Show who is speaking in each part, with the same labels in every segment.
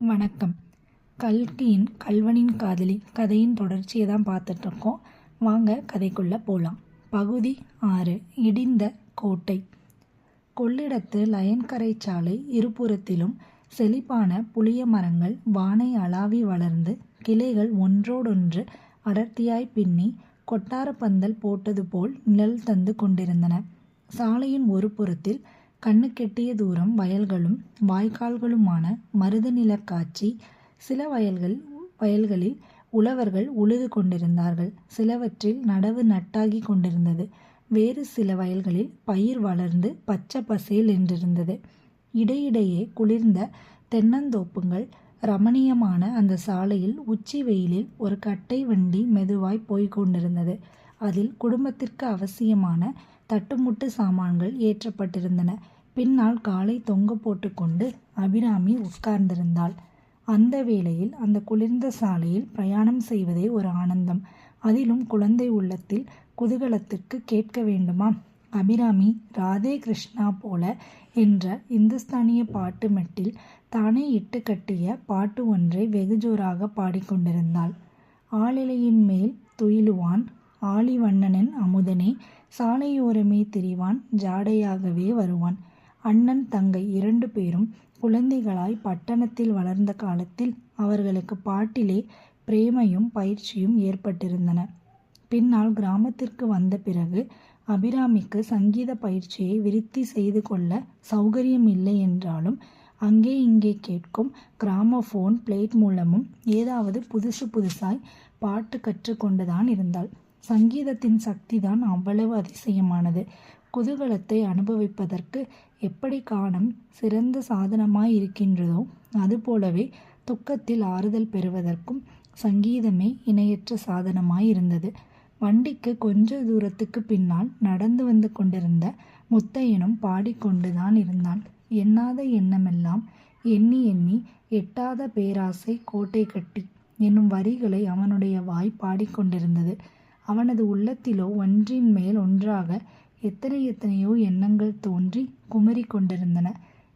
Speaker 1: வணக்கம். கல்கியின் கல்வனின் காதலி கதையின் தொடர்ச்சியை தான் பார்த்துட்ருக்கோம். வாங்க கதைக்குள்ளே போகலாம் பகுதி ஆறு இடிந்த கோட்டை. கொள்ளிடத்து லயன்கரை சாலை இருபுறத்திலும் செழிப்பான புளிய மரங்கள் வானை அளாவி வளர்ந்து கிளைகள் ஒன்றோடொன்று அடர்த்தியாய் பின்னி கொட்டார பந்தல் போட்டது போல் நிழல் தந்து கொண்டிருந்தன. சாலையின் ஒரு புறத்தில் கண்ணுக்கெட்டிய தூரம் வயல்களும் வாய்க்கால்களுமான மருத காட்சி. சில வயல்கள் வயல்களில் உழவர்கள் உழுது கொண்டிருந்தார்கள். சிலவற்றில் நடவு நட்டாகி கொண்டிருந்தது. வேறு சில வயல்களில் பயிர் வளர்ந்து பச்சை பசேல் என்றிருந்தது இடையிடையே குளிர்ந்த தென்னந்தோப்புங்கள் ரமணீயமான அந்த சாலையில் உச்சி வெயிலில் ஒரு கட்டை வண்டி மெதுவாய் போய்க் கொண்டிருந்தது. அதில் குடும்பத்திற்கு அவசியமான தட்டுமுட்டு சாமான்கள் ஏற்றப்பட்டிருந்தன. பின்னால் காலை தொங்க போட்டுக்கொண்டு அபிராமி உட்கார்ந்திருந்தாள். அந்த வேளையில் அந்த குளிர்ந்த சாலையில் பிரயாணம் செய்வதே ஒரு ஆனந்தம். அதிலும் குழந்தை உள்ளத்தில் குதூகலத்திற்கு கேட்க வேண்டுமா அபிராமி ராதே கிருஷ்ணா போல என்ற இந்துஸ்தானிய பாட்டு மெட்டில் தானே இட்டு கட்டிய பாட்டு ஒன்றை வெகு ஜோராக பாடிக்கொண்டிருந்தாள். ஆளிலையின் மேல் துயிலுவான் ஆலிவண்ணனின் அமுதனே சாலையோரமே திரிவான் ஜாடையாகவே வருவான். அண்ணன் தங்கை இரண்டு பேரும் குழந்தைகளாய் பட்டணத்தில் வளர்ந்த காலத்தில் அவர்களுக்கு பாட்டிலே பிரேமையும் பயிற்சியும் ஏற்பட்டிருந்தன. பின்னால் கிராமத்திற்கு வந்த பிறகு அபிராமிக்கு சங்கீத பயிற்சியை விருத்தி செய்து கொள்ள சௌகரியம் இல்லை என்றாலும் அங்கே இங்கே கேட்கும் கிராமபோன் பிளேட் மூலமும் ஏதாவது புதுசு புதுசாய் பாட்டு கற்றுக்கொண்டுதான் இருந்தாள். சங்கீதத்தின் சக்திதான் அவ்வளவு அதிசயமானது. குதூகலத்தை அனுபவிப்பதற்கு எப்படி காணம் சிறந்த சாதனமாய் இருக்கின்றதோ அதுபோலவே துக்கத்தில் ஆறுதல் பெறுவதற்கும் சங்கீதமே இணையற்ற சாதனமாய் இருந்தது. வண்டிக்கு கொஞ்ச தூரத்துக்கு பின்னால் நடந்து வந்து கொண்டிருந்த முத்தையனும் பாடிக்கொண்டுதான் இருந்தான். எண்ணாத எண்ணமெல்லாம் எண்ணி எண்ணி எட்டாத பேராசை கோட்டை கட்டி என்னும் வரிகளை அவனுடைய வாய் பாடிக்கொண்டிருந்தது. அவனது உள்ளத்திலோ ஒன்றின் மேல் ஒன்றாக எத்தனை எத்தனையோ எண்ணங்கள் தோன்றி குமரி கொண்டிருந்தன.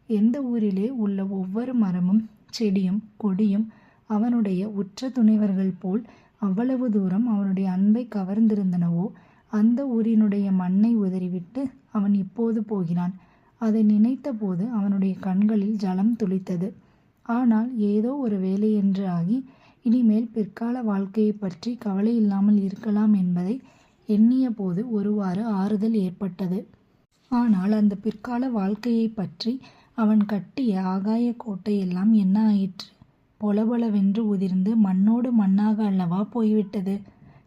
Speaker 1: எந்த ஊரிலே உள்ள ஒவ்வொரு மரமும் செடியும் கொடியும் அவனுடைய உற்ற துணைவர்கள் போல் அவ்வளவு தூரம் அவனுடைய அன்பை கவர்ந்திருந்தனவோ அந்த ஊரினுடைய மண்ணை உதறிவிட்டு அவன் இப்போது போகிறான். அதை நினைத்தபோது அவனுடைய கண்களில் ஜலம் துளித்தது. ஆனால் ஏதோ ஒரு வேலையென்று ஆகி இனிமேல் பிற்கால வாழ்க்கையை பற்றி கவலை இல்லாமல் இருக்கலாம் என்பதை எண்ணிய போது ஒருவாறு ஆறுதல் ஏற்பட்டது. ஆனால் அந்த பிற்கால வாழ்க்கையை பற்றி அவன் கட்டிய ஆகாய கோட்டையெல்லாம் என்ன ஆயிற்று? பொலபொலவென்று உதிர்ந்து மண்ணோடு மண்ணாக அல்லவா போய்விட்டது?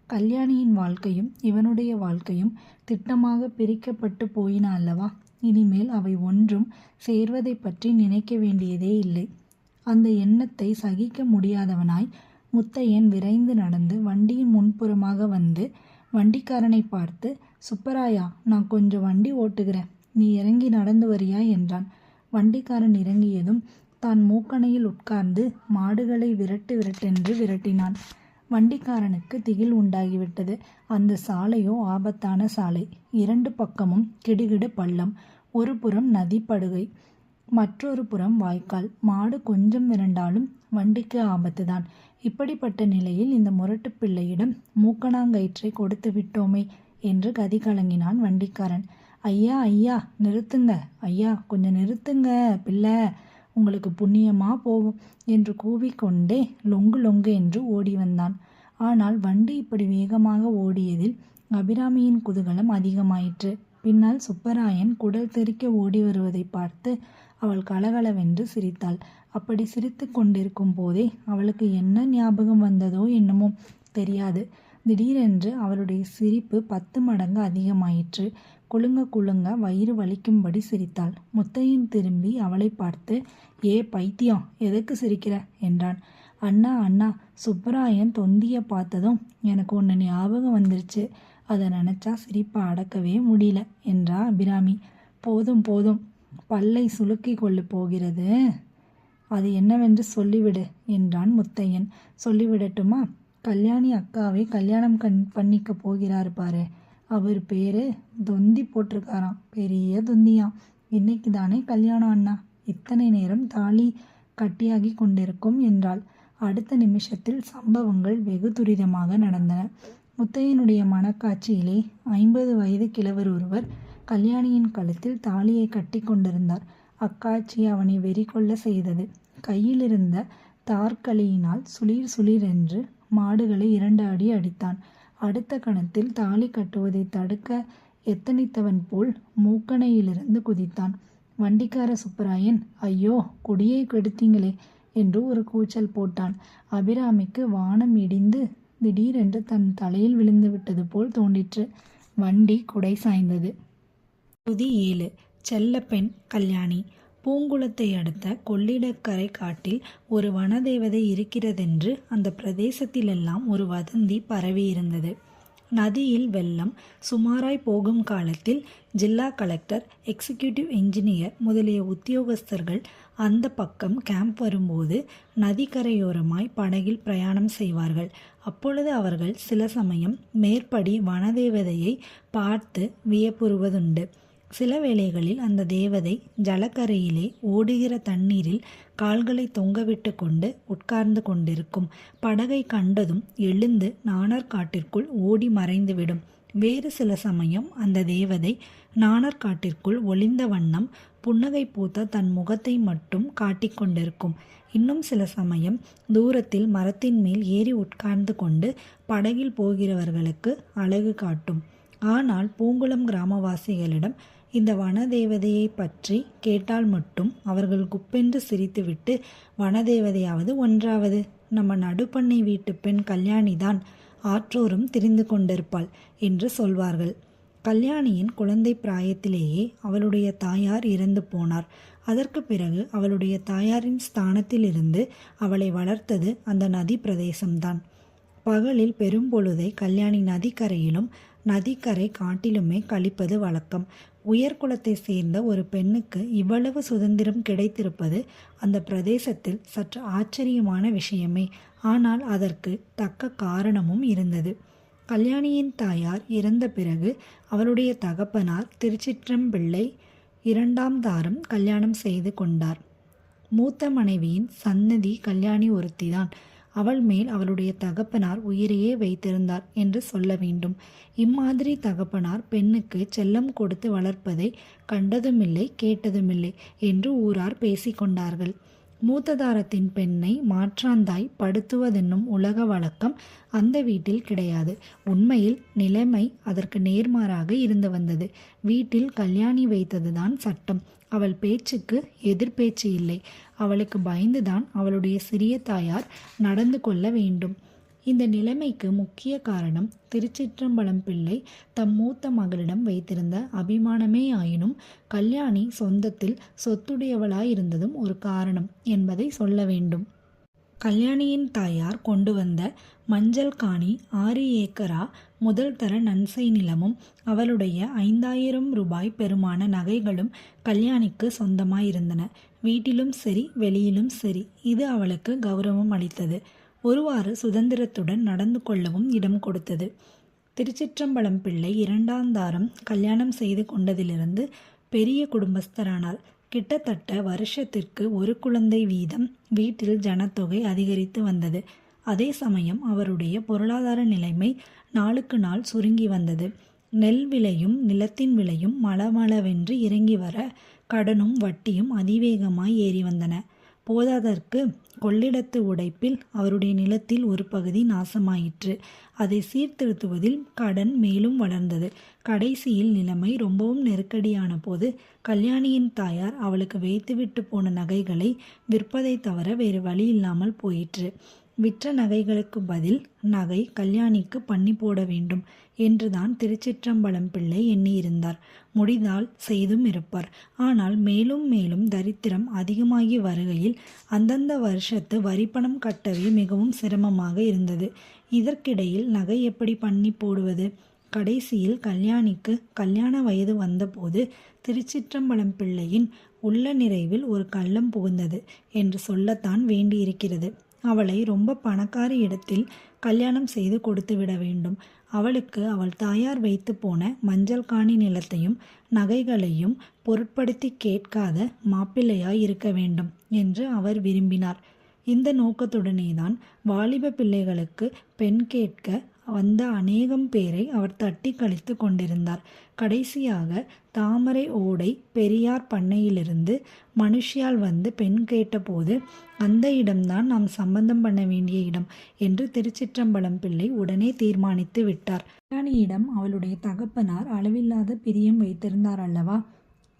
Speaker 1: கல்யாணியின் வாழ்க்கையும் இவனுடைய வாழ்க்கையும் திட்டமாக பிரிக்கப்பட்டு போயின அல்லவா? இனிமேல் அவை ஒன்றும் சேர்வதை பற்றி நினைக்க வேண்டியதே இல்லை. அந்த எண்ணத்தை சகிக்க முடியாதவனாய் முத்தையன் விரைந்து நடந்து வண்டியின் முன்புறமாக வந்து வண்டிக்காரனை பார்த்து சுப்பராயா நான் கொஞ்சம் வண்டி ஓட்டுகிறேன். நீ இறங்கி நடந்து வரியா? என்றான். வண்டிக்காரன் இறங்கியதும் தான் மூக்கணையில் உட்கார்ந்து மாடுகளை விரட்டு விரட்டென்று விரட்டினான். வண்டிக்காரனுக்கு திகில் உண்டாகிவிட்டது. அந்த சாலையோ ஆபத்தான சாலை. இரண்டு பக்கமும் கிடுகிடு பள்ளம். ஒரு புறம் நதிப்படுகை. மற்றொரு புறம் வாய்க்கால். மாடு கொஞ்சம் விரண்டாலும் வண்டிக்கு ஆபத்து தான் இப்படிப்பட்ட நிலையில் இந்த முரட்டு பிள்ளையிடம் மூக்கணாங்கயிற்றை கொடுத்து விட்டோமே என்று கதி கலங்கினான் வண்டிக்காரன். ஐயா ஐயா நிறுத்துங்க. ஐயா கொஞ்சம் நிறுத்துங்க பிள்ளை. உங்களுக்கு புண்ணியமா போகும் என்று கூவிக்கொண்டே லொங்கு லொங்கு என்று ஓடி வந்தான். ஆனால் வண்டி இப்படி வேகமாக ஓடியதில் அபிராமியின் குதூகலம் அதிகமாயிற்று. பின்னால் சுப்பராயன் குடல் தெறிக்க ஓடி வருவதை பார்த்து அவள் கலகலவென்று சிரித்தாள். அப்படி சிரித்து கொண்டிருக்கும் போதே அவளுக்கு என்ன ஞாபகம் வந்ததோ என்னமோ தெரியாது. திடீரென்று அவளுடைய சிரிப்பு பத்து மடங்கு அதிகமாயிற்று. குலுங்க குலுங்க வயிறு வலிக்கும்படி சிரித்தாள். முத்தையன் திரும்பி அவளை பார்த்து ஏ பைத்தியம் எதுக்கு சிரிக்கிற? என்றான். அண்ணா அண்ணா சுப்பராயன் தொந்திய பார்த்ததும் எனக்கு ஒன்று ஞாபகம் வந்துருச்சு. அதை நினச்சா சிரிப்பை அடக்கவே முடியல என்றா அபிராமி. போதும் போதும் பல்லை சுலுக்கி கொள்ளு போகிறது. அது என்னவென்று சொல்லிவிடு என்றான் முத்தையன். சொல்லிவிடட்டுமா? கல்யாணி அக்காவை கல்யாணம் கண் பண்ணிக்க போகிறார் பாரு. அவர் பேரு தொந்தி போட்டிருக்காராம். பெரிய தொந்தியாம். இன்னைக்கு தானே கல்யாணம் அண்ணா? இத்தனை நேரம் தாலி கட்டியாகி கொண்டிருக்கும் என்றாள். அடுத்த நிமிஷத்தில் சம்பவங்கள் வெகு துரிதமாக நடந்தன. முத்தையனுடைய மனக்காட்சியிலே ஐம்பது வயது கிழவர் ஒருவர் கல்யாணியின் கழுத்தில் தாலியை கட்டி கொண்டிருந்தார். அக்காட்சி அவனை வெறி கொள்ள செய்தது. கையிலிருந்த தார்களியினால் சுளீர் சுளீர் என்று மாடுகளை இரண்டு அடி அடித்தான். அடுத்த கணத்தில் தாலி கட்டுவதை தடுக்க எத்தனித்தவன் போல் மூக்கணையிலிருந்து குதித்தான். வண்டிக்கார சுப்பராயன் ஐயோ கொடியை கெடுத்தீங்களே என்று ஒரு கூச்சல் போட்டான். அபிராமிக்கு வானம் இடிந்து திடீரென்று தன் தலையில் விழுந்து விட்டது போல் தோன்றிற்று. வண்டி குடை சாய்ந்தது. பகுதி ஏழு செல்லப்பெண் கல்யாணி. பூங்குளத்தை அடுத்த கொள்ளிடக்கரை காட்டில் ஒரு வனதேவதை இருக்கிறதென்று அந்த பிரதேசத்திலெல்லாம் ஒரு வதந்தி பரவியிருந்தது நதியில் வெள்ளம் சுமாராய் போகும் காலத்தில் ஜில்லா கலெக்டர் எக்ஸிக்யூட்டிவ் என்ஜினியர் முதலிய உத்தியோகஸ்தர்கள் அந்த பக்கம் கேம்ப் வரும்போது நதிக்கரையோரமாய் படகில் பிரயாணம் செய்வார்கள். அப்பொழுது அவர்கள் சில சமயம் மேற்படி வனதேவதையை பார்த்து வியப்புறுவதுண்டு. சில வேளைகளில் அந்த தேவதை ஜலக்கரையிலே ஓடுகிற தண்ணீரில் கால்களை தொங்கவிட்டு கொண்டு உட்கார்ந்து கொண்டிருக்கும் படகை கண்டதும் எழுந்து நாணர்காட்டிற்குள் ஓடி மறைந்துவிடும். வேறு சில சமயம் அந்த தேவதை நாணர்காட்டிற்குள் ஒளிந்த வண்ணம் புன்னகை பூத்த தன் முகத்தை மட்டும் காட்டிக்கொண்டிருக்கும் இன்னும் சில சமயம் தூரத்தில் மரத்தின் மேல் ஏறி உட்கார்ந்து கொண்டு படகில் போகிறவர்களுக்கு அழகு காட்டும். ஆனால் பூங்குளம் கிராமவாசிகளிடம் இந்த வனதேவதையை பற்றி கேட்டால் மட்டும் அவர்கள் குப்பென்று சிரித்துவிட்டு வனதேவதையாவது ஒன்றாவது. நம்ம நடுப்பண்ணை வீட்டு பெண் கல்யாணிதான் ஆற்றோரும் திரிந்து கொண்டிருப்பாள் என்று சொல்வார்கள். கல்யாணியின் குழந்தை பிராயத்திலேயே அவளுடைய தாயார் இறந்து போனார். அதற்கு பிறகு அவளுடைய தாயாரின் ஸ்தானத்திலிருந்து அவளை வளர்த்தது அந்த நதி பிரதேசம்தான். பகலில் பெரும்பொழுதை கல்யாணி நதிக்கரையிலும் நதிக்கரை காட்டிலுமே கழிப்பது வழக்கம். உயர்குலத்தை சேர்ந்த ஒரு பெண்ணுக்கு இவ்வளவு சுதந்திரம் கிடைத்திருப்பது அந்த பிரதேசத்தில் சற்று ஆச்சரியமான விஷயமே. ஆனால் அதற்கு தக்க காரணமும் இருந்தது. கல்யாணியின் தாயார் இறந்த பிறகு அவளுடைய தகப்பனார் திருச்சிற்றம்பிள்ளை இரண்டாம் தாரம் கல்யாணம் செய்து கொண்டார். மூத்த மனைவியின் சன்னதி கல்யாணி ஒருத்திதான். அவள் மேல் அவளுடைய தகப்பனார் உயிரையே வைத்திருந்தார் என்று சொல்ல வேண்டும். இம்மாதிரி தகப்பனார் பெண்ணுக்கு செல்லம் கொடுத்து வளர்ப்பதை கண்டதுமில்லை கேட்டதுமில்லை என்று ஊரார் பேசிக்கொண்டார்கள் மூத்ததாரத்தின் பெண்ணை மாற்றாந்தாய் படுத்துவதென்னும் உலக வழக்கம் அந்த வீட்டில் கிடையாது. உண்மையில் நிலைமை அதற்கு நேர்மாறாக இருந்து வந்தது. வீட்டில் கல்யாணி வைத்ததுதான் சட்டம். அவள் பேச்சுக்கு எதிர்பேச்சு இல்லை. அவளுக்கு பயந்துதான் அவளுடைய சிறிய தாயார் நடந்து கொள்ள வேண்டும். இந்த நிலைமைக்கு முக்கிய காரணம் திருச்சிற்றம்பலம் பிள்ளை தம் மூத்த மகளிடம் வைத்திருந்த அபிமானமே ஆயினும் கல்யாணி சொந்தத்தில் சொத்துடையவளாயிருந்ததும் ஒரு காரணம் என்பதை சொல்ல வேண்டும். கல்யாணியின் தாயார் கொண்டு வந்த மஞ்சள் காணி ஆறு ஏக்கரா முதல் தர நன்சை நிலமும் அவளுடைய ஐந்தாயிரம் ரூபாய் பெருமான நகைகளும் கல்யாணிக்கு சொந்தமாயிருந்தன. வீட்டிலும் சரி வெளியிலும் சரி இது அவளுக்கு கௌரவம் அளித்தது. ஒருவாறு சுதந்திரத்துடன் நடந்து கொள்ளவும் இடம் கொடுத்தது. திருச்சிற்றம்பலம் பிள்ளை இரண்டாந்தாரம் கல்யாணம் செய்து கொண்டதிலிருந்து பெரிய குடும்பஸ்தரானார் கிட்டத்தட்ட வருஷத்திற்கு ஒரு குழந்தை வீதம் வீட்டில் ஜனத்தொகை அதிகரித்து வந்தது. அதே சமயம் அவருடைய பொருளாதார நிலைமை நாளுக்கு நாள் சுருங்கி வந்தது. நெல் விலையும் நிலத்தின் விலையும் மளமளவென்று இறங்கி வர கடனும் வட்டியும் அதிவேகமாய் ஏறி வந்தன. போதாதற்கு கொள்ளிடத்து உடைப்பில் அவருடைய நிலத்தில் ஒரு பகுதி நாசமாயிற்று. அதை சீர்திருத்துவதில் கடன் மேலும் வளர்ந்தது. கடைசியில் நிலைமை ரொம்பவும் நெருக்கடியான போது கல்யாணியின் தாயார் அவளுக்கு வைத்துவிட்டு போன நகைகளை விற்பதை தவிர வேறு வழி இல்லாமல் போயிற்று. விற்ற நகைகளுக்கு பதில் நகை கல்யாணிக்கு பண்ணி போட வேண்டும் என்றுதான் திருச்சிற்றம்பலம் பிள்ளை எண்ணியிருந்தார். முடிந்தால் செய்தும் இருப்பார். ஆனால் மேலும் மேலும் தரித்திரம் அதிகமாகி வருகையில் அந்தந்த வருஷத்து வரிப்பணம் கட்டவே மிகவும் சிரமமாக இருந்தது. இதற்கிடையில் நகை எப்படி பண்ணி போடுவது? கடைசியில் கல்யாணிக்கு கல்யாண வயது வந்தபோது திருச்சிற்றம்பலம் பிள்ளையின் உள்ள நிறைவில் ஒரு கள்ளம் புகுந்தது என்று சொல்லத்தான் வேண்டியிருக்கிறது. அவளை ரொம்ப பணக்காரி இடத்தில் கல்யாணம் செய்து கொடுத்து விட வேண்டும். அவளுக்கு அவள் தாயார் வைத்து போன மஞ்சள் காணி நிலத்தையும் நகைகளையும் பொருட்படுத்தி கேட்காத மாப்பிள்ளையாய் இருக்க வேண்டும் என்று அவர் விரும்பினார். இந்த நோக்கத்துடனே தான் வாலிப பிள்ளைகளுக்கு பெண் கேட்க வந்த அநேகம் பேரை அவர் தட்டி கழித்து கொண்டிருந்தார். கடைசியாக தாமரை ஓடை பெரியார் பண்ணையிலிருந்து மனுஷியால் வந்து பெண் கேட்டபோது அந்த இடம்தான் நாம் சம்பந்தம் பண்ண வேண்டிய இடம் என்று திருச்சிற்றம்பலம் பிள்ளை உடனே தீர்மானித்து விட்டார். கல்யாணியிடம் அவளுடைய தகப்பனார் அளவில்லாத பிரியம் வைத்திருந்தார் அல்லவா?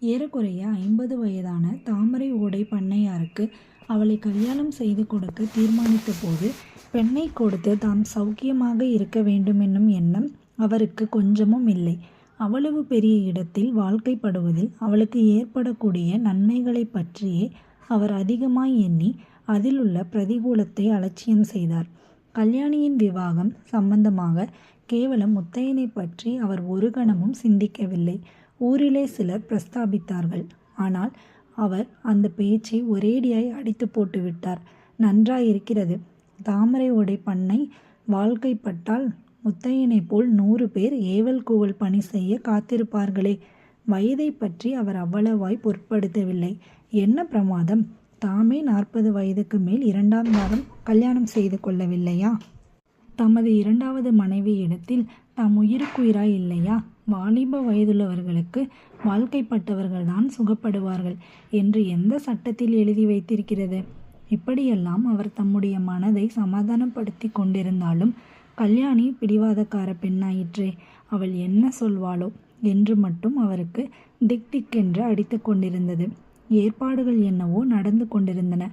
Speaker 1: ஏறக்குறைய ஐம்பது வயதான தாமரை ஓடை பண்ணையாருக்கு அவளை கல்யாணம் செய்து கொடுக்க தீர்மானித்த போது பெண்ணை கொடுத்து தாம் சௌக்கியமாக இருக்க வேண்டும் என்னும் எண்ணம் அவருக்கு கொஞ்சமும் இல்லை. அவ்வளவு பெரிய இடத்தில் வாழ்க்கைப்படுவதில் அவளுக்கு ஏற்படக்கூடிய நன்மைகளை பற்றியே அவர் அதிகமாய் எண்ணி அதிலுள்ள பிரதிகூலத்தை அலட்சியம் செய்தார். கல்யாணியின் விவாகம் சம்பந்தமாக கேவலம் முத்தையனை பற்றி அவர் ஒரு கணமும் சிந்திக்கவில்லை. ஊரிலே சிலர் பிரஸ்தாபித்தார்கள். ஆனால் அவர் அந்த பேச்சை ஒரேடியாய் அடித்து போட்டுவிட்டார். நன்றாயிருக்கிறது. தாமரை உடை பண்ணை வாழ்க்கைப்பட்டால் முத்தையனைப் போல் நூறு பேர் ஏவல் கூவல் பணி செய்ய காத்திருப்பார்களே. வயதை பற்றி அவர் அவ்வளவாய் பொருட்படுத்தவில்லை. என்ன பிரமாதம்? தாமே நாற்பது வயதுக்கு மேல் இரண்டாம் வாரம் கல்யாணம் செய்து கொள்ளவில்லையா? தமது இரண்டாவது மனைவி இடத்தில் தாம் உயிருக்குயிராய் இல்லையா? வாலிப வயதுள்ளவர்களுக்கு வாழ்க்கைப்பட்டவர்கள்தான் சுகப்படுவார்கள் என்று எந்த சட்டத்தில் எழுதி வைத்திருக்கிறது? இப்படியெல்லாம் அவர் தம்முடைய மனதை சமாதானப்படுத்தி கொண்டிருந்தாலும் கல்யாணி பிடிவாதக்கார பெண்ணாயிற்றே அவள் என்ன சொல்வாளோ என்று மட்டும் அவருக்கு திக் திக்கென்று அடித்து கொண்டிருந்தது. ஏற்பாடுகள் என்னவோ நடந்து கொண்டிருந்தன.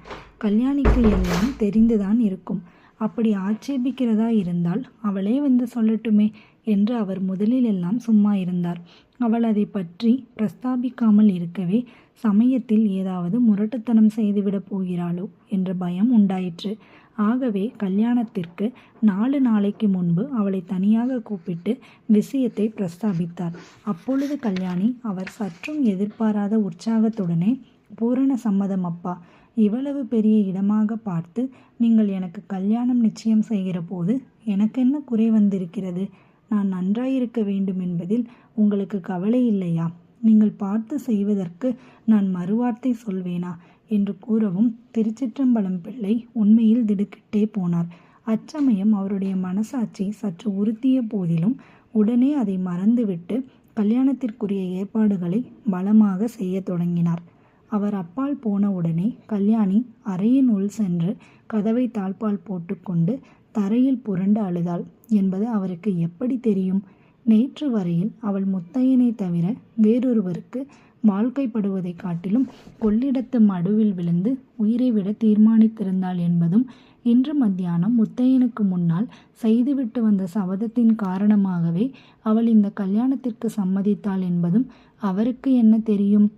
Speaker 1: கல்யாணிக்கு எல்லாம் தெரிந்துதான் இருக்கும். அப்படி ஆட்சேபிக்கிறதா இருந்தால் அவளே வந்து சொல்லட்டுமே என்று அவர் முதலில் எல்லாம் சும்மா இருந்தார். அவள் அதை பற்றி பிரஸ்தாபிக்காமல் இருக்கவே சமயத்தில் ஏதாவது முரட்டுத்தனம் செய்துவிடப் போகிறாளோ என்ற பயம் உண்டாயிற்று. ஆகவே கல்யாணத்திற்கு நாலு நாளைக்கு முன்பு அவளை தனியாக கூப்பிட்டு விஷயத்தை பிரஸ்தாபித்தார். அப்பொழுது கல்யாணி அவர் சற்றும் எதிர்பாராத உற்சாகத்துடனே பூரண சம்மதம் அப்பா. இவ்வளவு பெரிய இடமாக பார்த்து நீங்கள் எனக்கு கல்யாணம் நிச்சயம் செய்கிற போது எனக்கென்ன குறை வந்திருக்கிறது? நான் நன்றாயிருக்க வேண்டும் என்பதில் உங்களுக்கு கவலை இல்லையா? நீங்கள் பார்த்து செய்வதற்கு நான் மறுவார்த்தை சொல்வேனா? என்று கூறவும் திருச்சிற்றம்பலம் பிள்ளை உண்மையில் திடுக்கிட்டே போனார். அச்சமயம் அவருடைய மனசாட்சி சற்று உறுத்திய போதிலும் உடனே அதை மறந்துவிட்டு கல்யாணத்திற்குரிய ஏற்பாடுகளை பலமாக செய்ய தொடங்கினார். அவர் அப்பால் போன உடனே கல்யாணி அறையின் உள் சென்று கதவை தாழ்பால் போட்டுக்கொண்டு தரையில் புரண்டு அழுதாள். என்பது அவருக்கு எப்படி தெரியும்? நேற்று வரையில் அவள் முத்தையனை தவிர வேறொருவருக்கு வாழ்க்கைப்படுவதைக் காட்டிலும் கொள்ளிடத்து மடுவில் விழுந்து உயிரை விட தீர்மானித்திருந்தாள் என்பதும் இன்று மத்தியானம் முத்தையனுக்கு முன்னால் செய்துவிட்டு வந்த சபதத்தின் காரணமாகவே அவள் இந்த கல்யாணத்திற்கு சம்மதித்தாள் என்பதும் அவருக்கு என்ன தெரியும்?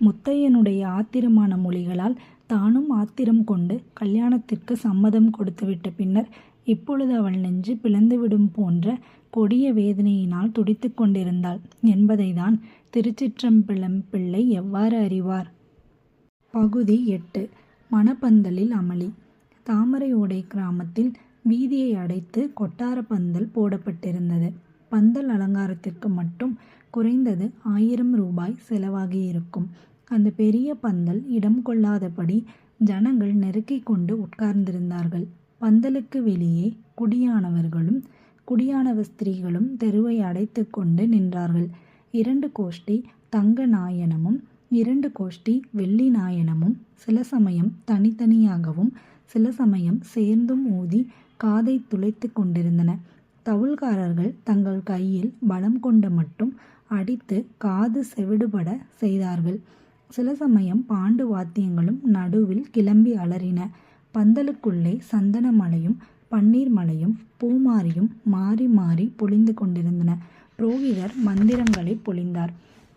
Speaker 1: முத்தையனுடைய ஆத்திரமான மொழிகளால் தானும் ஆத்திரம் கொண்டு கல்யாணத்திற்கு சம்மதம் கொடுத்துவிட்ட பின்னர் இப்பொழுது அவள் நெஞ்சு பிளந்துவிடும் போன்ற கொடிய வேதனையினால் துடித்து கொண்டிருந்தாள். என்பதைதான் திருச்சிற்றம்பலம் பிள்ளை எவ்வாறு அறிவார்? பகுதி எட்டு. மணப்பந்தலில் அமளி. தாமரையோடை கிராமத்தில் வீதியை அடைத்து கொட்டார பந்தல் போடப்பட்டிருந்தது. பந்தல் அலங்காரத்திற்கு மட்டும் குறைந்தது ஆயிரம் ரூபாய் செலவாகியிருக்கும் அந்த பெரிய பந்தல் இடம் கொள்ளாதபடி ஜனங்கள் நெருக்கிக் கொண்டு உட்கார்ந்திருந்தார்கள். பந்தலுக்கு வெளியே குடியானவர்களும் குடியானவ ஸ்திரீகளும் தெருவை அடைத்து கொண்டு நின்றார்கள். இரண்டு கோஷ்டி தங்க நாயனமும் இரண்டு கோஷ்டி வெள்ளி நாயனமும் சில சமயம் தனித்தனியாகவும் சில சமயம் சேர்ந்தும் ஊதி காதை துளைத்து கொண்டிருந்தன. தவுள்காரர்கள் தங்கள் கையில் பலம் கொண்ட மட்டும் அடித்து காது செவிடுபட செய்தார்கள். சில சமயம் பாண்டு வாத்தியங்களும் நடுவில் கிளம்பி அலறின. பந்தலுக்குள்ளே சந்தன மலையும் பன்னீர் மலையும் பூமாரியும் மாறி மாறி பொழிந்து கொண்டிருந்தன. புரோகிதர் மந்திரங்களை பொழிந்தார்.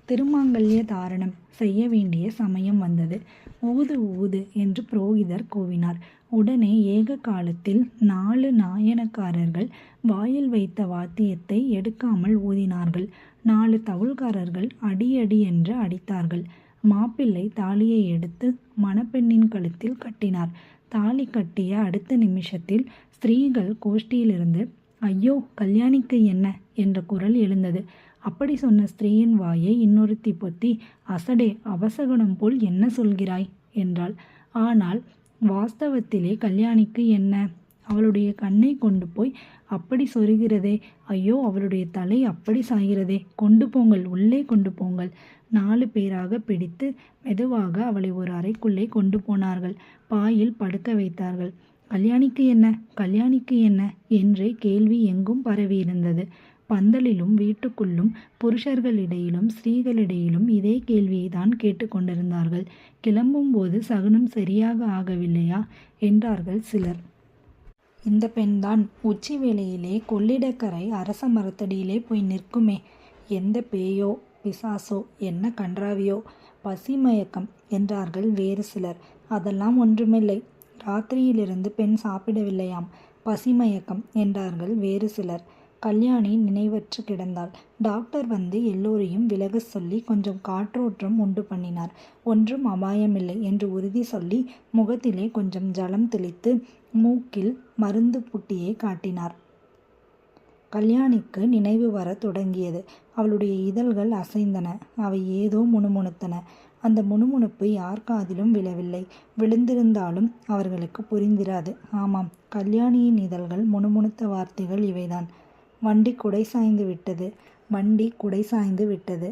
Speaker 1: திருமாங்கல்ய தாரணம் செய்ய வேண்டிய சமயம் வந்தது. ஊது ஊது என்று புரோகிதர் கூவினார். உடனே ஏக காலத்தில் நாலு நாயனக்காரர்கள் வாயில் வைத்த வாத்தியத்தை எடுக்காமல் ஊதினார்கள். நாலு தவுள்காரர்கள் அடி அடி என்று அடித்தார்கள். மாப்பிள்ளை தாலியை எடுத்து மணப்பெண்ணின் கழுத்தில் கட்டினார். தாலி கட்டிய அடுத்த நிமிஷத்தில் ஸ்திரீகள் கோஷ்டியிலிருந்து ஐயோ கல்யாணிக்கு என்ன? என்ற குரல் எழுந்தது. அப்படி சொன்ன ஸ்திரீயின் வாயை இன்னொருத்தி பொத்தி அசடே அவசகுணம் போல் என்ன சொல்கிறாய்? என்றாள். ஆனால் வாஸ்தவத்திலே கல்யாணிக்கு என்ன? அவளுடைய கண்ணை கொண்டு போய் அப்படி சொருகிறதே. ஐயோ அவளுடைய தலை அப்படி சாய்கிறதே. கொண்டு போங்கள் உள்ளே கொண்டு போங்கள். நாலு பேராக பிடித்து மெதுவாக அவளை ஒரு அறைக்குள்ளே கொண்டு போனார்கள். பாயில் படுக்க வைத்தார்கள். கல்யாணிக்கு என்ன? கல்யாணிக்கு என்ன? என்றே கேள்வி எங்கும் பரவியிருந்தது பந்தலிலும் வீட்டுக்குள்ளும் புருஷர்களிடையிலும் ஸ்திரீகளிடையிலும் இதே கேள்வியை தான் கேட்டுக்கொண்டிருந்தார்கள் கிளம்பும்போது சகுனம் சரியாக ஆகவில்லையா? என்றார்கள் சிலர். இந்த பெண்தான் உச்சி வேளையிலே கொள்ளிடக்கரை அரச மரத்தடியிலே போய் நிற்குமே. எந்த பேயோ பிசாசோ என்ன கன்றாவியோ பசி மயக்கம் என்றார்கள் வேறு சிலர். அதெல்லாம் ஒன்றுமில்லை. ராத்திரியிலிருந்து பெண் சாப்பிடவில்லையாம். பசிமயக்கம் என்றார்கள் வேறு சிலர். கல்யாணி நினைவற்று கிடந்தாள். டாக்டர் வந்து எல்லோரையும் விலக சொல்லி கொஞ்சம் காற்றோற்றம் உண்டு பண்ணினார். ஒன்றும் அபாயமில்லை என்று உறுதி சொல்லி முகத்திலே கொஞ்சம் ஜலம் தெளித்து மூக்கில் மருந்து புட்டியை காட்டினார். கல்யாணிக்கு நினைவு வர தொடங்கியது. அவளுடைய இதழ்கள் அசைந்தன. அவை ஏதோ முணுமுணுத்தன. அந்த முணுமுணுப்பு யார் காதிலும் விழவில்லை. விழுந்திருந்தாலும் அவர்களுக்கு புரிந்திராது. ஆமாம் கல்யாணியின் இதழ்கள் முணுமுணுத்த வார்த்தைகள் இவைதான். வண்டி குடை சாய்ந்து விட்டது. வண்டி குடை சாய்ந்து விட்டது.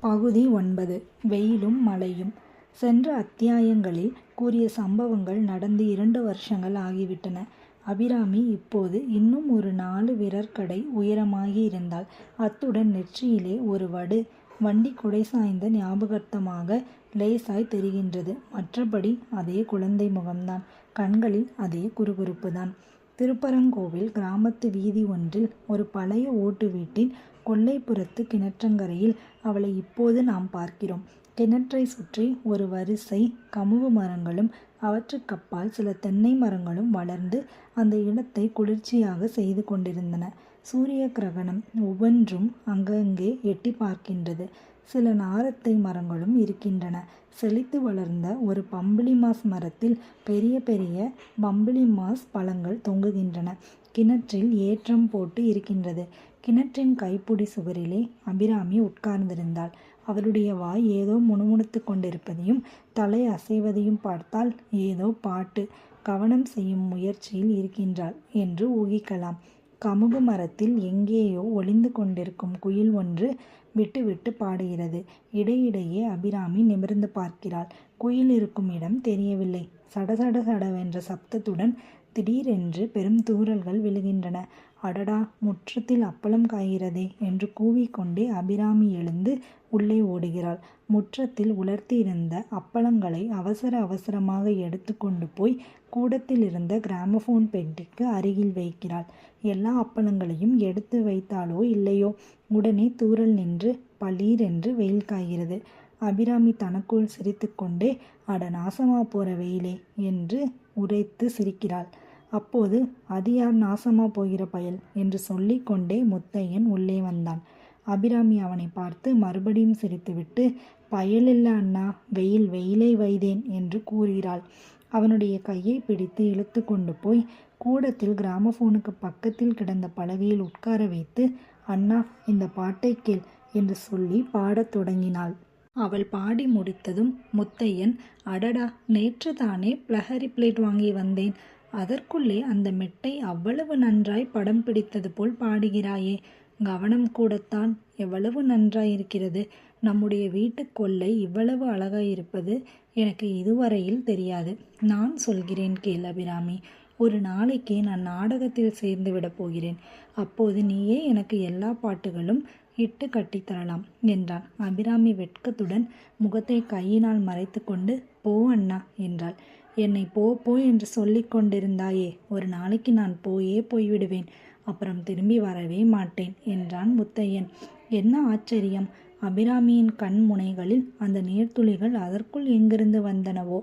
Speaker 1: பகுதி ஒன்பது. வெயிலும் மழையும். சென்ற அத்தியாயங்களில் கூறிய சம்பவங்கள் நடந்து இரண்டு வருஷங்கள் ஆகிவிட்டன. அபிராமி இப்போது இன்னும் ஒரு நாலு விரற்கடை உயரமாகி இருந்தால் அத்துடன் நெற்றியிலே ஒரு வடு வண்டி குடை சாய்ந்த ஞாபகார்த்தமாக லேசாய் தெரிகின்றது. மற்றபடி அதே குழந்தை முகம்தான். கண்களில் அதே குறுகுறுப்புதான். திருப்பரங்கோவில் கிராமத்து வீதி ஒன்றில் ஒரு பழைய ஓட்டு வீட்டின் கொல்லைப்புறத்து கிணற்றங்கரையில் அவளை இப்போது நாம் பார்க்கிறோம். கிணற்றை சுற்றி ஒரு வரிசை கமுகு மரங்களும் அவற்றுக்கப்பால் சில தென்னை மரங்களும் வளர்ந்து அந்த இடத்தை குளிர்ச்சியாக செய்து கொண்டிருந்தன. சூரிய கிரகணம் ஒவ்வொன்றும் அங்கங்கே எட்டி பார்க்கின்றது. சில நாரத்தை மரங்களும் இருக்கின்றன. செழித்து வளர்ந்த ஒரு பம்புளி மாஸ் மரத்தில் பெரிய பெரிய பம்புளி மாஸ் பழங்கள் தொங்குகின்றன. கிணற்றில் ஏற்றம் போட்டு இருக்கின்றது. கிணற்றின் கைப்பிடி சுவரிலே அபிராமி உட்கார்ந்திருந்தாள். அவளுடைய வாய் ஏதோ முணுமுணுத்து கொண்டிருப்பதையும் தலை அசைவதையும் பார்த்தால் ஏதோ பாட்டு கவனம் செய்யும் முயற்சியில் இருக்கின்றாள் என்று ஊகிக்கலாம். கமுகு மரத்தில் எங்கேயோ ஒளிந்து கொண்டிருக்கும் குயில் ஒன்று விட்டு விட்டு பாடுகிறது. இடையிடையே அபிராமி நிமிர்ந்து பார்க்கிறாள். குயில் இருக்கும் இடம் தெரியவில்லை. சடசட சடவென்ற சப்தத்துடன் திடீரென்று பெரும் தூறல்கள் விழுகின்றன. அடடா முற்றத்தில் அப்பளம் காய்கிறதே என்று கூவிக்கொண்டே அபிராமி எழுந்து உள்ளே ஓடுகிறாள். முற்றத்தில் உலர்த்தியிருந்த அப்பளங்களை அவசர அவசரமாக எடுத்து கொண்டு போய் கூடத்தில் இருந்த கிராமபோன் பெட்டிக்கு அருகில் வைக்கிறாள். எல்லா அப்பளங்களையும் எடுத்து வைத்தாலோ இல்லையோ? உடனே தூரல் நின்று பளீரென்று வெயில் காய்கிறது. அபிராமி தனக்குள் சிரித்துக்கொண்டே அட நாசமா போற வெயிலே என்று உரைத்து சிரிக்கிறாள். அப்போது அது யார் நாசமா போகிற பயல்? என்று சொல்லிக்கொண்டே முத்தையன் உள்ளே வந்தான். அபிராமி அவனை பார்த்து மறுபடியும் சிரித்துவிட்டு பயலில்ல அண்ணா வெயில் வெயிலை வைதேன் என்று கூறுகிறாள். அவனுடைய கையை பிடித்து இழுத்து கொண்டு போய் கூடத்தில் கிராமபோனுக்கு பக்கத்தில் கிடந்த பலகையில் உட்கார வைத்து அண்ணா இந்த பாட்டை கேள் என்று சொல்லி பாடத் தொடங்கினாள். அவள் பாடி முடித்ததும் முத்தையன் அடடா நேற்று தானே பிளஹரி பிளேட் வாங்கி வந்தேன். அதற்குள்ளே அந்த மெட்டை அவ்வளவு நன்றாய் படம் பிடித்தது போல் பாடுகிறாயே. கவனம் கூடத்தான் எவ்வளவு நன்றாயிருக்கிறது நம்முடைய வீட்டு கொள்ளை இவ்வளவு அழகாயிருப்பது எனக்கு இதுவரையில் தெரியாது. நான் சொல்கிறேன் கேள் அபிராமி. ஒரு நாளைக்கு நான் நாடகத்தில் சேர்ந்து விடப் போகிறேன். அப்போது நீயே எனக்கு எல்லா பாட்டுகளும் இட்டு கட்டித்தரலாம் என்றான். அபிராமி வெட்கத்துடன் முகத்தை கையினால் மறைத்து கொண்டு போ அண்ணா என்றாள். என்னை போ போ என்று சொல்லி கொண்டிருந்தாயே ஒரு நாளைக்கு நான் போயே போய்விடுவேன். அப்புறம் திரும்பி வரவே மாட்டேன் என்றான் முத்தையன். என்ன ஆச்சரியம் அபிராமியின் கண் முனைகளில் அந்த நீர்த்துளிகள் அதற்குள் எங்கிருந்து வந்தனவோ?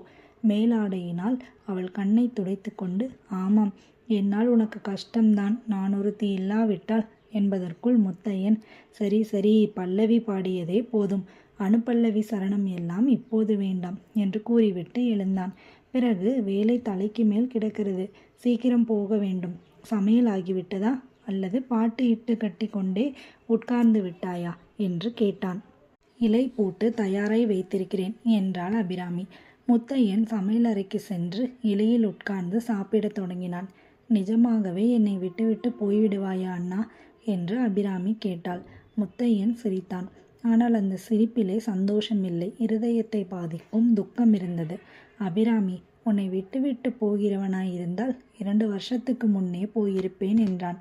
Speaker 1: மேலாடையினால் அவள் கண்ணை துடைத்து கொண்டு ஆமாம் என்னால் உனக்கு கஷ்டம்தான். நான் ஒருத்தி இல்லாவிட்டால் என்பதற்குள் முத்தையன் சரி சரி பல்லவி பாடியதே போதும். அனுப்பல்லவி சரணம் எல்லாம் இப்போது வேண்டாம் என்று கூறிவிட்டு எழுந்தான். பிறகு வேலை தலைக்கு மேல் கிடக்கிறது. சீக்கிரம் போக வேண்டும். சமையல் ஆகிவிட்டதா? அல்லது பாட்டு இட்டு கட்டி கொண்டே உட்கார்ந்து விட்டாயா? என்று கேட்டான். இலை போட்டு தயாராய் வைத்திருக்கிறேன் என்றாள் அபிராமி. முத்தையன் சமையலறைக்கு சென்று இலையில் உட்கார்ந்து சாப்பிடத் தொடங்கினான். நிஜமாகவே என்னை விட்டுவிட்டு போய்விடுவாயா அண்ணா என்று அபிராமி கேட்டாள். முத்தையன் சிரித்தான். ஆனால் அந்த சிரிப்பிலே சந்தோஷமில்லை. இருதயத்தை பாதிக்கும் துக்கம் இருந்தது அபிராமி உன்னை விட்டுவிட்டு போகிறவனாய் இருந்தால் இரண்டு வருஷத்துக்கு முன்னே போயிருப்பேன் என்றான்.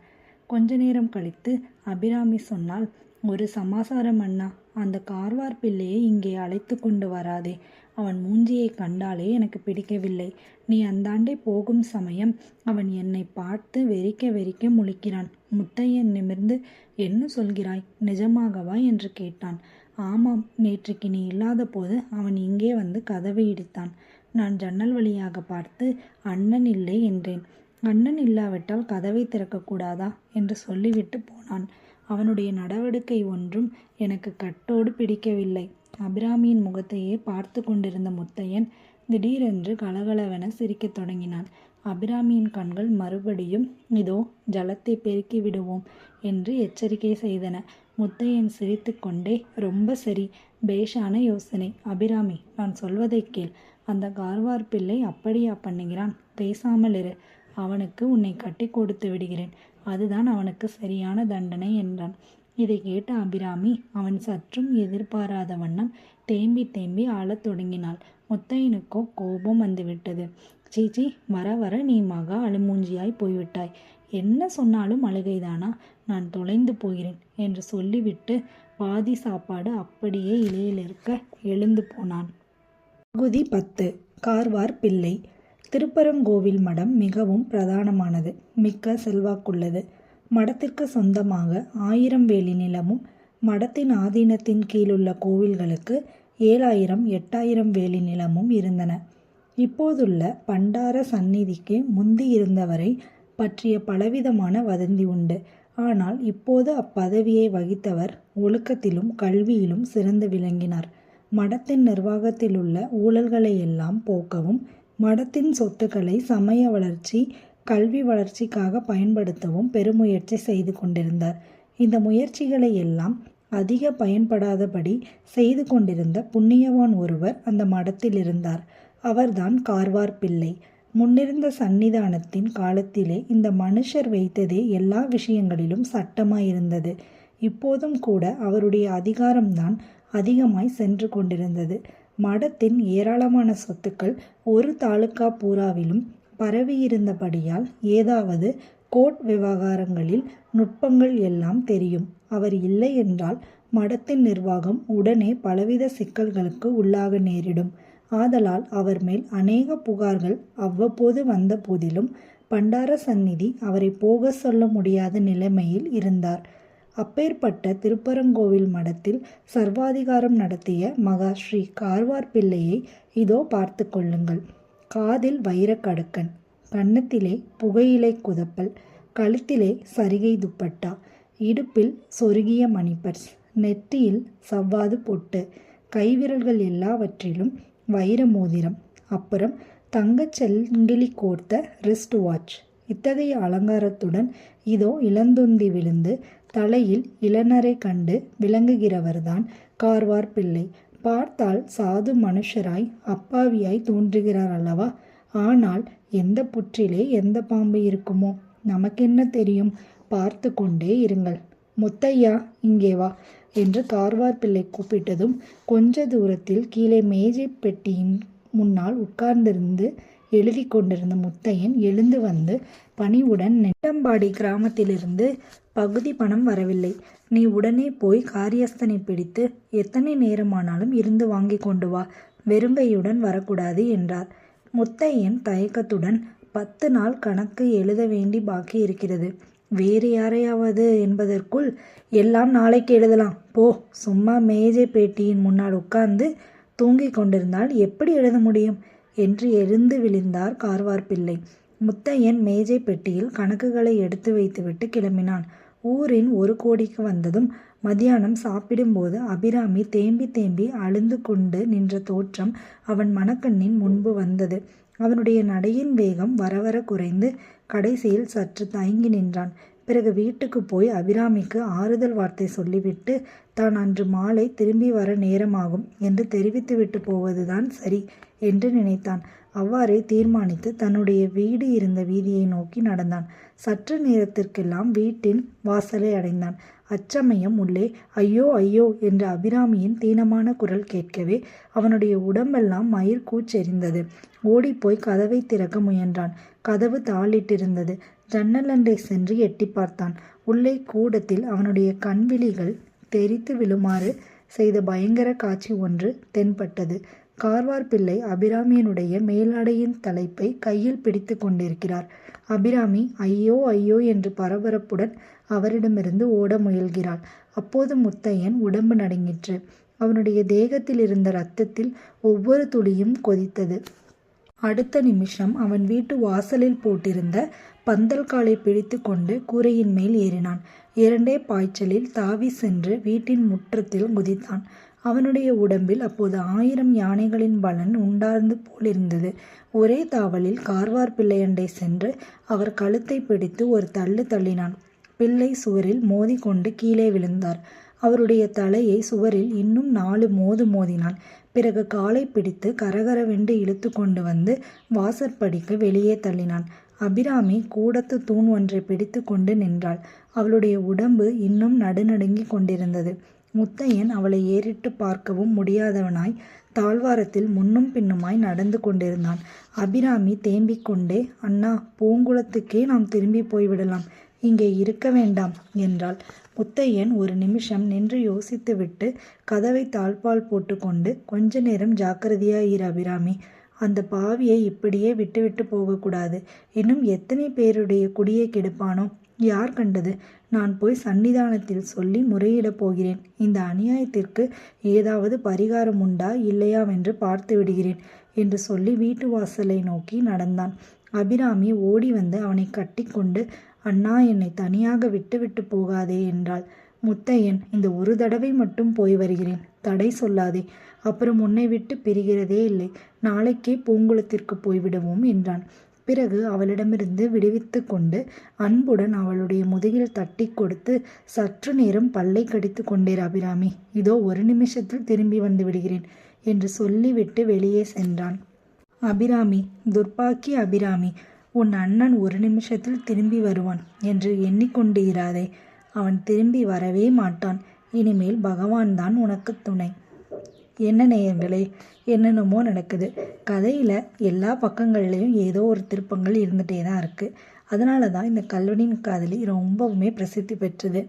Speaker 1: கொஞ்ச நேரம் கழித்து அபிராமி சொன்னால் ஒரு சமாசாரம் அண்ணா. அந்த கார்வார் பிள்ளையை இங்கே அழைத்து கொண்டு வராதே. அவன் மூஞ்சியை கண்டாலே எனக்கு பிடிக்கவில்லை. நீ அந்தாண்டே போகும் சமயம் அவன் என்னை பார்த்து வெறிக்க வெறிக்க முழிக்கிறான். முத்தையன் நிமிர்ந்து என்ன சொல்கிறாய்? நிஜமாகவா? என்று கேட்டான். ஆமாம் நேற்றுக்கு நீ இல்லாத போது அவன் இங்கே வந்து கதவை இடித்தான். நான் ஜன்னல் வழியாக பார்த்து அண்ணன் இல்லை என்றேன். அண்ணன் இல்லாவிட்டால் கதவை திறக்கக்கூடாதா என்று சொல்லிவிட்டு போனான். அவனுடைய நடவடிக்கை ஒன்றும் எனக்கு கட்டோடு பிடிக்கவில்லை. அபிராமியின் முகத்தையே பார்த்து கொண்டிருந்த முத்தையன் திடீரென்று கலகலவென சிரிக்கத் தொடங்கினான். அபிராமியின் கண்கள் மறுபடியும் இதோ ஜலத்தை பெருக்கி விடுவோம் என்று எச்சரிக்கை செய்தன. முத்தையன் சிரித்து கொண்டே ரொம்ப சரி பேஷான யோசனை. அபிராமி நான் சொல்வதை கேள். அந்த கார்வார் பிள்ளை அப்படியா பண்ணுகிறான்? பேசாமல் இரு. அவனுக்கு உன்னை கட்டி கொடுத்து விடுகிறேன். அதுதான் அவனுக்கு சரியான தண்டனை என்றான். இதை கேட்ட அபிராமி அவன் சற்றும் எதிர்பாராத வண்ணம் தேம்பி தேம்பி ஆளத் தொடங்கினாள். முத்தையனுக்கோ கோபம் வந்துவிட்டது. சீச்சி வர வர நீ மகா அழுமூஞ்சியாய் போய்விட்டாய். என்ன சொன்னாலும் அழுகைதானா? நான் தொலைந்து போகிறேன் என்று சொல்லிவிட்டு பாதி சாப்பாடு அப்படியே இலையில் இருக்க எழுந்து போனான். பகுதி பத்து. கார்வார் பிள்ளை. திருப்பரங்கோவில் மடம் மிகவும் பிரதானமானது. மிக்க செல்வாக்குள்ளது. மடத்திற்கு சொந்தமாக ஆயிரம் வேலி நிலமும் மடத்தின் ஆதீனத்தின் கீழுள்ள கோவில்களுக்கு ஏழாயிரம் எட்டாயிரம் வேலி நிலமும் இருந்தன. இப்போதுள்ள பண்டார சந்நிதிக்கு முந்தி இருந்தவரை பற்றிய பலவிதமான வதந்தி உண்டு. ஆனால் இப்போது அப்பதவியை வகித்தவர் ஒழுக்கத்திலும் கல்வியிலும் சிறந்து விளங்கினார். மடத்தின் நிர்வாகத்திலுள்ள ஊழல்களை எல்லாம் போக்கவும் மடத்தின் சொத்துக்களை சமய வளர்ச்சி கல்வி வளர்ச்சிக்காக பயன்படுத்தவும் பெருமுயற்சி செய்து கொண்டிருந்தார். இந்த முயற்சிகளை எல்லாம் அதிக பயன்படாதபடி செய்து கொண்டிருந்த புண்ணியவான் ஒருவர் அந்த மடத்தில் இருந்தார். அவர்தான் கார்வார் பிள்ளை. முன்னிருந்த சந்நிதானத்தின் காலத்திலே இந்த மனுஷர் வைத்ததே எல்லா விஷயங்களிலும் சட்டமாயிருந்தது. இப்போதும் கூட அவருடைய அதிகாரம்தான் அதிகமாய் சென்று கொண்டிருந்தது. மடத்தின் ஏராளமான சொத்துக்கள் ஒரு தாலுகா பூராவிலும் பரவியிருந்தபடியால் ஏதாவது கோர்ட் விவகாரங்களில் நுட்பங்கள் எல்லாம் தெரியும். அவர் இல்லை என்றால் மடத்தின் நிர்வாகம் உடனே பலவித சிக்கல்களுக்கு உள்ளாக நேரிடும். ஆதலால் அவர் மேல் அநேக புகார்கள் அவ்வப்போது வந்த போதிலும் பண்டார சந்நிதி அவரை போக சொல்ல முடியாத நிலைமையில் இருந்தார். அப்பேற்பட்ட திருப்பரங்கோவில் மடத்தில் சர்வாதிகாரம் நடத்திய மகா ஸ்ரீ கார்வார் பிள்ளையை இதோ பார்த்து கொள்ளுங்கள். காதில் வைரக்கடுக்கன். கன்னத்திலே புகையிலை குதப்பல். கழுத்திலே சரிகை துப்பட்டா. இடுப்பில் சொருகிய மணிப்பர்ஸ் நெற்றியில் சவ்வாது பொட்டு. கைவிரல்கள் எல்லாவற்றிலும் வைர மோதிரம் அப்புறம் தங்கச் செங்கிலி கோர்த்த ரிஸ்ட் வாட்ச் இத்தகைய அலங்காரத்துடன் இதோ இளந்துந்தி விழுந்து தலையில் இளநரை கண்டு விளங்குகிறவர்தான் கார்வார் பிள்ளை. பார்த்தால் சாது மனுஷராய் அப்பாவியாய் தோன்றுகிறார் அல்லவா? ஆனால் எந்த புற்றிலே எந்த பாம்பு இருக்குமோ? நமக்கென்ன தெரியும்? பார்த்து கொண்டே இருங்கள். முத்தையா இங்கே வா என்று கார்வார் பிள்ளை கூப்பிட்டதும் கொஞ்ச தூரத்தில் கீழே மேஜை பெட்டியின் முன்னால் உட்கார்ந்திருந்து எழுதி கொண்டிருந்த முத்தையன் எழுந்து வந்து பணிவுடன் நெட்டம்பாடி கிராமத்திலிருந்து பகுதி பணம் வரவில்லை. நீ உடனே போய் காரியஸ்தனை பிடித்து எத்தனை நேரமானாலும் இருந்து வாங்கி கொண்டு வா. வெறுங்கையுடன் வரக்கூடாது என்றார். முத்தையன் தயக்கத்துடன் பத்து நாள் கணக்கு எழுத வேண்டி பாக்கி இருக்கிறது. வேறு யாரையாவது என்பதற்குள் எல்லாம் நாளைக்கு எழுதலாம். போ சும்மா மேஜை பேட்டியின் முன்னால் உட்கார்ந்து தூங்கிக் கொண்டிருந்தால் எப்படி எழுத முடியும்? என்று எழுந்து விழுந்தார் கார்வார் பிள்ளை முத்தையன் மேஜை பெட்டியில் கணக்குகளை எடுத்து வைத்துவிட்டு கிளம்பினான். ஊரின் ஒரு கோடிக்கு வந்ததும் மதியானம் சாப்பிடும்போது அபிராமி தேம்பி தேம்பி அழுந்து கொண்டு நின்ற தோற்றம் அவன் மணக்கண்ணின் முன்பு வந்தது. அவனுடைய நடையின் வேகம் வரவர குறைந்து கடைசியில் சற்று தயங்கி நின்றான். பிறகு வீட்டுக்கு போய் அபிராமிக்கு ஆறுதல் வார்த்தை சொல்லிவிட்டு தான் அன்று மாலை திரும்பி வர நேரமாகும் என்று தெரிவித்துவிட்டு போவதுதான் சரி என்று நினைத்தான். அவ்வாறே தீர்மானித்து தன்னுடைய வீடு இருந்த வீதியை நோக்கி நடந்தான். சற்று நேரத்திற்கெல்லாம் வீட்டின் வாசலை அடைந்தான். அச்சமயம் உள்ளே ஐயோ ஐயோ என்ற அபிராமியின் தீனமான குரல் கேட்கவே அவனுடைய உடம்பெல்லாம் மயிர் கூச்செறிந்தது. ஓடிப்போய் கதவை திறக்க முயன்றான். கதவு தாளிட்டிருந்தது. ஜன்னலண்டை சென்று எட்டி பார்த்தான். உள்ளே கூடத்தில் அவனுடைய கண்விழிகள் தெரித்து விழுமாறு செய்த பயங்கர காட்சி ஒன்று தென்பட்டது. கார்வார் பிள்ளை அபிராமியனுடைய மேலாடையின் தலைப்பை கையில் பிடித்து கொண்டிருக்கிறார். அபிராமி ஐயோ ஐயோ என்று பரபரப்புடன் அவரிடமிருந்து ஓட முயல்கிறாள். அப்போது முத்தையன் உடம்பு நடுங்கிற்று. அவனுடைய தேகத்தில் இருந்த இரத்தத்தில் ஒவ்வொரு துளியும் கொதித்தது. அடுத்த நிமிஷம் அவன் வீட்டு வாசலில் போட்டிருந்த பந்தல் காலை பிடித்து கொண்டு கூரையின் மேல் ஏறினான். இரண்டே பாய்ச்சலில் தாவி சென்று வீட்டின் முற்றத்தில் குதித்தான். அவனுடைய உடம்பில் அப்போது ஆயிரம் யானைகளின் பலன் உண்டார்ந்து போலிருந்தது. ஒரே தாவலில் கார்வார் பிள்ளையண்டை சென்று அவர் கழுத்தை பிடித்து ஒரு தள்ளு தள்ளினான். பிள்ளை சுவரில் மோதி கொண்டு கீழே விழுந்தார். அவருடைய தலையை சுவரில் இன்னும் நாலு மோது மோதினான். பிறகு காலை பிடித்து கரகரவென்று இழுத்து கொண்டு வந்து வாசற்படிக்கு வெளியே தள்ளினான். அபிராமி கூடத்து தூண் ஒன்றை பிடித்து கொண்டு நின்றாள். அவளுடைய உடம்பு இன்னும் நடுநடுங்கி கொண்டிருந்தது. முத்தையன் அவளை ஏறிட்டு பார்க்கவும் முடியாதவனாய் தாழ்வாரத்தில் முன்னும் பின்னுமாய் நடந்து கொண்டிருந்தான். அபிராமி தேம்பிக் கொண்டே அண்ணா பூங்குளத்துக்கே நாம் திரும்பி போய்விடலாம். இங்கே இருக்க வேண்டாம் என்றாள். முத்தையன் ஒரு நிமிஷம் நின்று யோசித்துவிட்டு கதவை தாழ்பால் போட்டுக்கொண்டு கொஞ்ச நேரம் ஜாக்கிரதையாயிரு அபிராமி. அந்த பாவியை இப்படியே விட்டுவிட்டு போகக்கூடாது. இன்னும் எத்தனை பேருடைய குடியை கெடுப்பானோ? யார் கண்டது? நான் போய் சன்னிதானத்தில் சொல்லி முறையிடப் போகிறேன். இந்த அநியாயத்திற்கு ஏதாவது பரிகாரம் உண்டா இல்லையாவென்று பார்த்து விடுகிறேன் என்று சொல்லி வீட்டு வாசலை நோக்கி நடந்தான். அபிராமி ஓடி வந்து அவனை கட்டிக்கொண்டு அண்ணா என்னை தனியாக விட்டுவிட்டு போகாதே என்றாள். முத்தையன் இந்த ஒரு தடவை மட்டும் போய் வருகிறேன். தடை சொல்லாதே. அப்புறம் உன்னை விட்டு பிரிகிறதே இல்லை. நாளைக்கே பூங்குளத்திற்கு போய்விடுவோம் என்றான். பிறகு அவளிடமிருந்து விடுவித்து கொண்டு அன்புடன் அவளுடைய முதுகில் தட்டி கொடுத்து சற்று நேரம் பல்லை கடித்து கொண்டேர் அபிராமி. இதோ ஒரு நிமிஷத்தில் திரும்பி வந்து விடுகிறேன் என்று சொல்லிவிட்டு வெளியே சென்றான். அபிராமி துர்பாக்கி அபிராமி உன் அண்ணன் ஒரு நிமிஷத்தில் திரும்பி வருவான் என்று எண்ணிக்கொண்டு இராதே அவன் திரும்பி வரவே மாட்டான். இனிமேல் பகவான் தான் உனக்கு துணை. என்ன நேயங்களே என்னென்னமோ நடக்குது. கதையில் எல்லா பக்கங்கள்லேயும் ஏதோ ஒரு திருப்பங்கள் இருந்துகிட்டே தான் இருக்குது அதனால தான் இந்த கல்வனின் காதலி ரொம்பவுமே பிரசித்தி பெற்றது.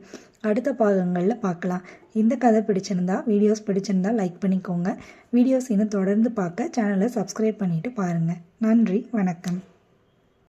Speaker 1: அடுத்த பாகங்களில் பார்க்கலாம். இந்த கதை பிடிச்சிருந்தா வீடியோஸ் பிடிச்சிருந்தா லைக் பண்ணிக்கோங்க. வீடியோஸ் இன்னும் தொடர்ந்து பார்க்க சேனலை சப்ஸ்கிரைப் பண்ணிவிட்டு பாருங்கள் நன்றி வணக்கம்.